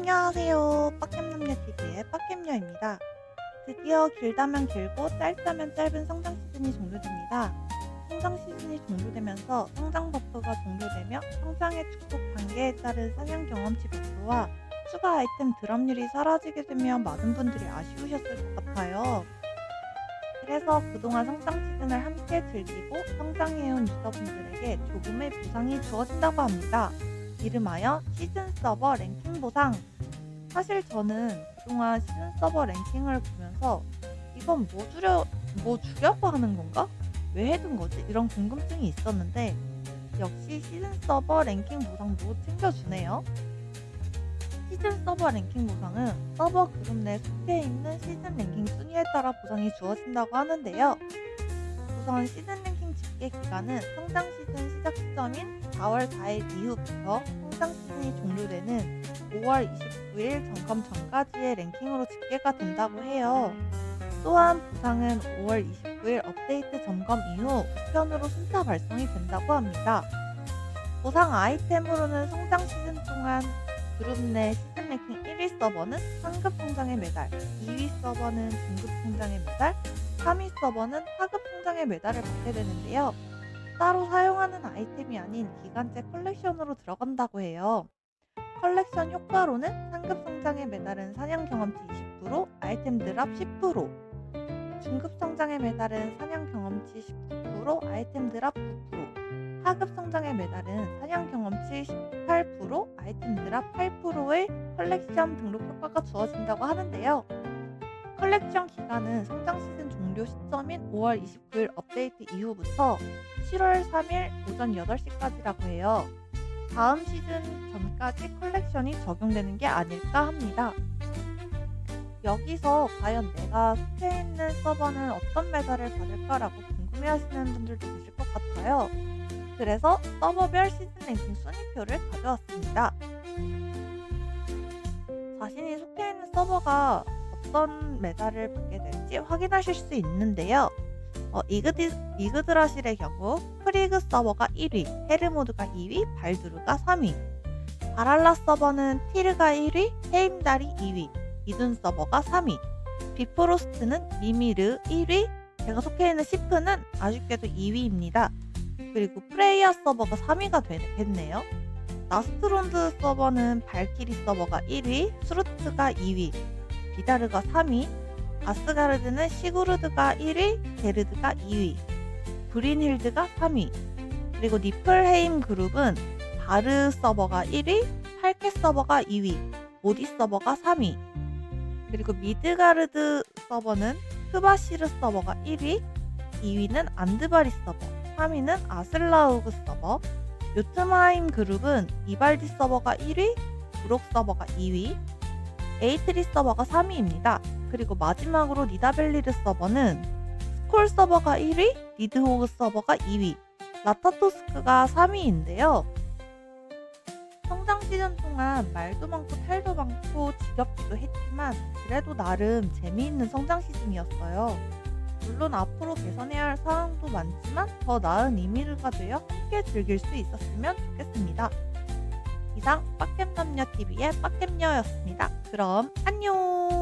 안녕하세요. 빡겜남녀TV의 빡겜녀입니다. 드디어 길다면 길고 짧다면 짧은 성장 시즌이 종료됩니다. 성장 시즌이 종료되면서 성장 버프가 종료되며 성장의 축복 단계에 따른 사냥 경험치 버프와 추가 아이템 드랍률이 사라지게 되며 많은 분들이 아쉬우셨을 것 같아요. 그래서 그동안 성장 시즌을 함께 즐기고 성장해온 유저분들에게 조금의 보상이 주어진다고 합니다. 이름하여 시즌 서버 랭킹 보상. 사실 저는 그동안 시즌 서버 랭킹을 보면서 이건 뭐 주려 뭐 주려고 하는 건가? 왜 해둔 거지? 이런 궁금증이 있었는데 역시 시즌 서버 랭킹 보상도 챙겨주네요. 시즌 서버 랭킹 보상은 서버 그룹 내 속해 있는 시즌 랭킹 순위에 따라 보상이 주어진다고 하는데요. 우선 시즌 랭킹 집계 기간은 성장 시즌 시작 시점인 4월 4일 이후부터 성장 시즌이 종료되는 5월 29일 점검 전까지의 랭킹으로 집계가 된다고 해요. 또한 보상은 5월 29일 업데이트 점검 이후 우편으로 순차 발송이 된다고 합니다. 보상 아이템으로는 성장 시즌 동안 그룹 내 시즌 랭킹 1위 서버는 상급 성장의 메달, 2위 서버는 중급 성장의 메달, 3위 서버는 하급 성장의 메달을 받게 되는데요. 따로 사용하는 아이템이 아닌 기간제 컬렉션으로 들어간다고 해요. 컬렉션 효과로는 상급 성장의 메달은 사냥 경험치 20%, 아이템 드랍 10%, 중급 성장의 메달은 사냥 경험치 19%, 아이템 드랍 9%, 하급 성장의 메달은 사냥 경험치 18%, 아이템 드랍 8%의 컬렉션 등록 효과가 주어진다고 하는데요. 컬렉션 기간은 성장 시즌 종료 시점인 5월 29일 업데이트 이후부터 7월 3일 오전 8시까지라고 해요. 다음 시즌 전까지 컬렉션이 적용되는 게 아닐까 합니다. 여기서 과연 내가 속해 있는 서버는 어떤 메달을 받을까라고 궁금해 하시는 분들도 계실 것 같아요. 그래서 서버별 시즌 랭킹 순위표를 가져왔습니다. 자신이 속해 있는 서버가 어떤 메달을 받게 될지 확인하실 수 있는데요. 어, 이그디, 이그드라실의 경우 프리그 서버가 1위, 헤르모드가 2위, 발두르가 3위. 바랄라 서버는 티르가 1위, 헤임달이 2위, 이둔 서버가 3위. 비프로스트는 미미르 1위, 제가 속해 있는 시프는 아쉽게도 2위입니다. 그리고 프레이아 서버가 3위가 되겠네요. 나스트론드 서버는 발키리 서버가 1위, 수루트가 2위, 비다르가 3위, 아스가르드는 시구르드가 1위, 게르드가 2위, 브린힐드가 3위, 그리고 니플헤임 그룹은 바르 서버가 1위, 팔케 서버가 2위, 모디 서버가 3위, 그리고 미드가르드 서버는 흐바시르 서버가 1위, 2위는 안드바리 서버, 3위는 아슬라우그 서버, 요트마임 그룹은 이발디 서버가 1위, 브록 서버가 2위, 에이트리 서버가 3위입니다. 그리고 마지막으로 니다벨리르 서버는 스콜 서버가 1위, 리드호그 서버가 2위, 라타토스크가 3위인데요. 성장 시즌 동안 말도 많고 탈도 많고 지겹기도 했지만 그래도 나름 재미있는 성장 시즌이었어요. 물론 앞으로 개선해야 할 사항도 많지만 더 나은 이미르가 되어 함께 즐길 수 있었으면 좋겠습니다. 이상 빡겜남녀TV의 빡겜녀였습니다. 그럼 안녕!